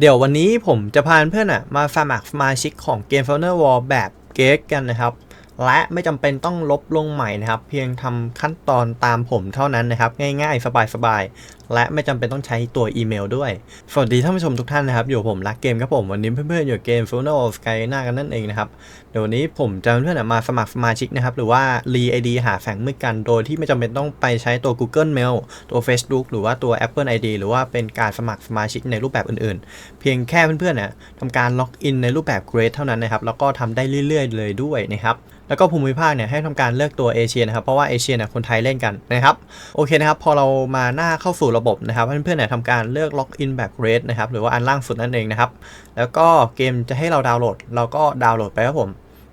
เดี๋ยววันนี้ผมจะพาเพื่อนๆอะมาสมัครสมาชิกของเกม f o u n d e r War แบบเก๊กกันนะครับ และไม่จำเป็นต้องลบลงใหม่นะครับ เพียงทำขั้นตอนตามผมเท่านั้นนะครับ ง่ายๆ สบายๆ และไม่จำเป็นต้องใช้ตัวอีเมลด้วย สวัสดีท่านผู้ชมทุกท่านนะครับ อยู่ผมรักเกมครับผม วันนี้เพื่อนๆ อยู่เกม f o u n d e r Wall Sky หน้ากันนั่นเองนะครับ เดี๋ยววันนี้ผมจะเพื่อนๆมาสมัครสมาชิกนะครับ หรือว่ารีไอดีหาแฝงมือกัน โดยที่ไม่จำเป็นต้องไปใช้ตัว Google Mail ตัว Facebook หรือว่าตัว Apple ID หรือว่าเป็นการสมัครสมาชิกในรูปแบบอื่นๆ เพียงแค่เพื่อนๆเนี่ยทำการล็อกอินในรูปแบบ Great เท่านั้นนะครับ แล้วก็ทำได้เรื่อยๆ เลยด้วยนะครับแล้วก็ภูมิภาคเนี่ยให้ทำการเลือกตัวเอเชียนะครับเพราะว่าเอเชียเนี่ยคนไทยเล่นกันนะครับโอเคนะครับพอเรามาหน้าเข้าสู่ระบบนะครับเพื่อนๆเนี่ยทำการเลือกล็อกอินแบบ Great นะครับหรือว่าอันล่างสุดนั่นเองนะครับแล้วก็เกมจะให้เราดาวน์โหลด เราก็ดาวน์โหลดไปครับผม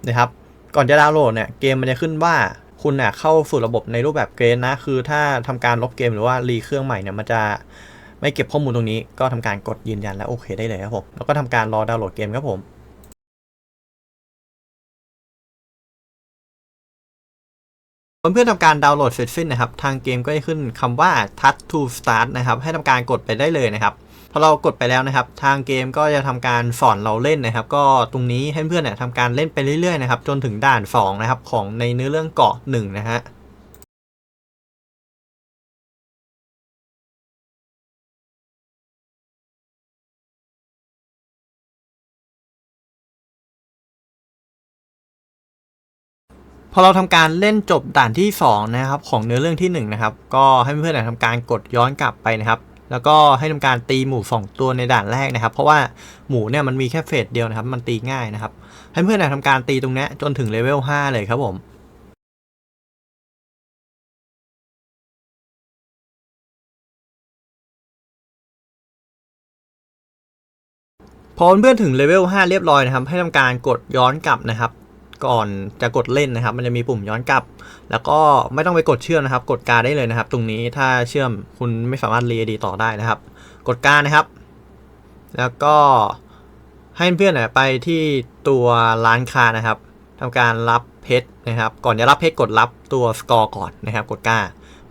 นะครับก่อนจะดาวน์โหลดเนี่ยเกมมันจะขึ้นว่าคุณเนี่ยเข้าสู่ระบบในรูปแบบเกรดนะคือถ้าทำการลบเกมหรือว่ารีเครื่องใหม่เนี่ยมันจะไม่เก็บข้อมูลตรงนี้ก็ทำการกดยืนยันแล้วโอเคได้เลยครับผมแล้วก็ทำการรอดาวน์โหลดเกมครับผม เพื่อนๆทำการดาวน์โหลดเสร็จสิ้นนะครับ ทางเกมก็จะขึ้นคำว่า touch to start นะครับ ให้ทำการกดไปได้เลยนะครับ พอเรากดไปแล้วนะครับ ทางเกมก็จะทำการสอนเราเล่นนะครับ ก็ตรงนี้ให้เพื่อนเนี่ยทำการเล่นไปเรื่อยๆนะครับ จนถึงด่าน 2 นะครับ ของในเนื้อเรื่องเกาะ1นะฮะ พอเราทำการเล่นจบด่านที่2นะครับของเนื้อเรื่องที่1นะครับก็ให้เพื่อนๆทำการกดย้อนกลับไปนะครับ แล้วก็ให้ทำการตีหมูสองตัวในด่านแรกนะครับ เพราะว่าหมูเนี่ยมันมีแค่เฟสเดียวนะครับ มันตีง่ายนะครับ ให้เพื่อนๆทำการตีตรงนี้จนถึงเลเวล5เลยครับผมพอเพื่อนๆถึงเลเวล5เรียบร้อยนะครับ ให้ทำการกดย้อนกลับนะครับ ก่อนจะกดเล่นนะครับ มันจะมีปุ่มย้อนกลับ แล้วก็ไม่ต้องไปกดเชื่อมนะครับ กดการได้เลยนะครับ ตรงนี้ถ้าเชื่อมคุณไม่สามารถรีดีต่อได้นะครับ กดการนะครับ แล้วก็ให้เพื่อนๆไปที่ตัวร้านค้านะครับทำการรับเพชรนะครับ ก่อนจะรับเพชรกดรับตัวสกอร์ก่อนนะครับ กดกล้า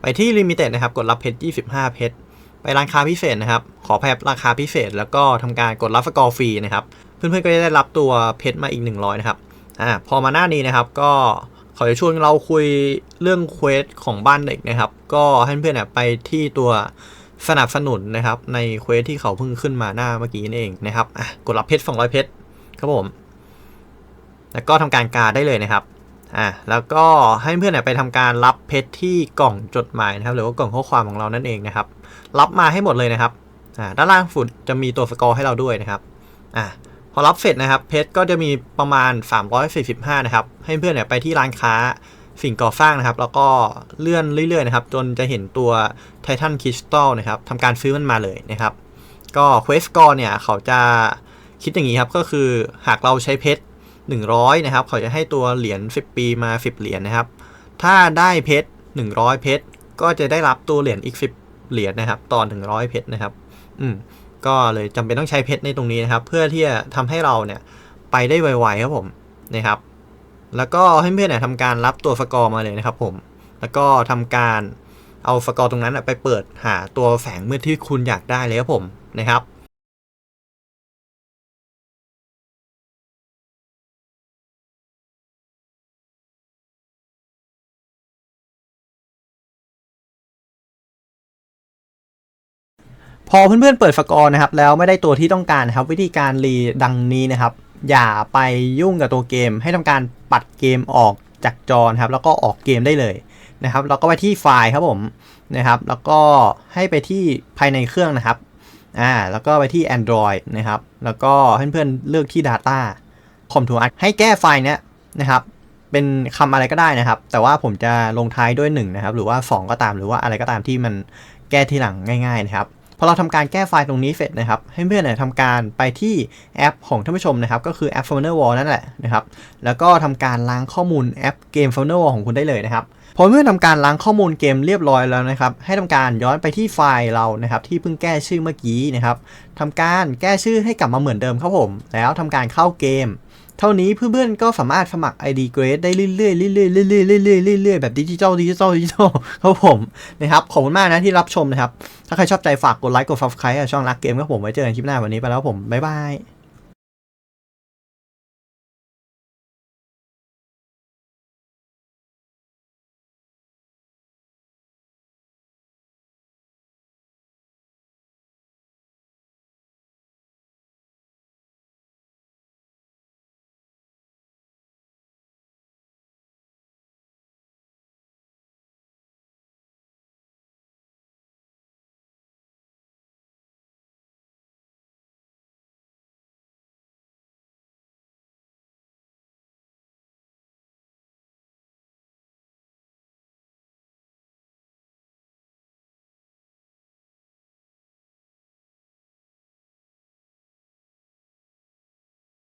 ไปที่ลิมิเต็ดนะครับ กดรับเพชร25 เพชรไปร้านค้าพิเศษนะครับ ขอแพบราคาพิเศษ แล้วก็ทำการกดรับสกอร์ฟรีนะครับ เพื่อนๆก็จะได้รับตัวเพชรมาอีก 100 นะครับ อ่าพอมาหน้านี้นะครับก็เขอจะชวนเราคุยเรื่องเควสของบ้านเด็กนะครับ ก็ให้เพื่อนๆไปที่ตัวสนับสนุนนะครับ ในเควสที่เขาเพิ่งขึ้นมาหน้าเมื่อกี้นี่เองนะครับอะกดรับเพชร200 เพชรครับผม แล้วก็ทำการการได้เลยนะครับอ่าแล้วก็ให้เพื่อนเนี่ยไปทำการรับเพชรที่กล่องจดหมายนะครับ หรือว่ากล่องข้อความของเรานั่นเองนะครับ รับมาให้หมดเลยนะครับอ่าด้านล่างสุดจะมีตัวสกอร์ให้เราด้วยนะครับอ่า พอรับเสร็จนะครับเพชรก็จะมีประมาณ 345 นะครับ ให้เพื่อนเนี่ยไปที่ร้านค้าสิ่งก่อสร้างนะครับ แล้วก็เลื่อนเรื่อยๆนะครับ จนจะเห็นตัวไททันคริสตัลนะครับทำการซื้อมันมาเลยนะครับ ก็เควสกอร์เนี่ยเขาจะคิดอย่างนี้ครับ ก็คือหากเราใช้เพชร100 นะครับ เขาจะให้ตัวเหรียญ10 ปีมา 10 เหรียญนะครับ ถ้าได้เพชร100 เพชรก็จะได้รับตัวเหรียญอีก 10 เหรียญนะครับต่อ100 เพชรนะครับ อืม ก็เลยจำเป็นต้องใช้เพชรในตรงนี้นะครับ เพื่อที่จะทำให้เราเนี่ยไปได้ไวๆครับผมนะครับ แล้วก็ให้เพื่อนเนี่ยทำการรับตัวสกอร์มาเลยนะครับ ผม แล้วก็ทำการเอาสกอร์ตรงนั้นไปเปิดหาตัวแฝงมืดที่คุณอยากได้เลยครับผมนะครับ พอเพื่อนๆเปิดสกอร์นะครับแล้วไม่ได้ตัวที่ต้องการครับวิธีการรีดังนี้นะครับ อย่าไปยุ่งกับตัวเกม ให้ทำการปัดเกมออกจากจอครับแล้วก็ออกเกมได้เลยนะครับแล้วก็ไปที่ไฟล์ครับผมนะครับ แล้วก็ให้ไปที่ภายในเครื่องนะครับอ่าแล้วก็ไปที่ Android นะครับ แล้วก็ให้เพื่อนๆเลือกที่ Data คอมทูอัให้แก้ไฟล์เนี้ยนะครับเป็นคำอะไรก็ได้นะครับ แต่ว่าผมจะลงท้ายด้วย1นะครับหรือว่า 2 ก็ตามหรือว่าอะไรก็ตามที่มันแก้ทีหลังง่าย ๆ นะครับ อเราทำการแก้ไฟล์ตรงนี้เสร็จนะครับ ให้เพื่อนเนี่ยทำการไปที่แอปของท่านผู้ชมนะครับ ก็คือแอป f o u n d e r Wall นั่นแหละนะครับ แล้วก็ทำการล้างข้อมูลแอปเกม f o u n d e r Wall ของคุณได้เลยนะครับพอเมื่อทำการล้างข้อมูลเกมเรียบร้อยแล้วนะครับ ให้ทำการย้อนไปที่ไฟล์เรานะครับ ที่เพิ่งแก้ชื่อเมื่อกี้นะครับทำการแก้ชื่อให้กลับมาเหมือนเดิมครับผม แล้วทำการเข้าเกม เท่านี้เพื่อนๆก็สามารถสมัคร ID Grade ได้เรื่อยๆเรื่อยๆเรื่อยๆเรื่อยๆเรื่อยๆแบบดิจิทัลดิจิทัลดิจิทัลครับผมนะครับขอบคุณมากนะที่รับชมนะครับ ถ้าใครชอบใจฝากกดไลค์กด subscribe ช่องรักเกมกับผมไว้เจอกันคลิปหน้าวันนี้ไปแล้วผมบ๊ายบาย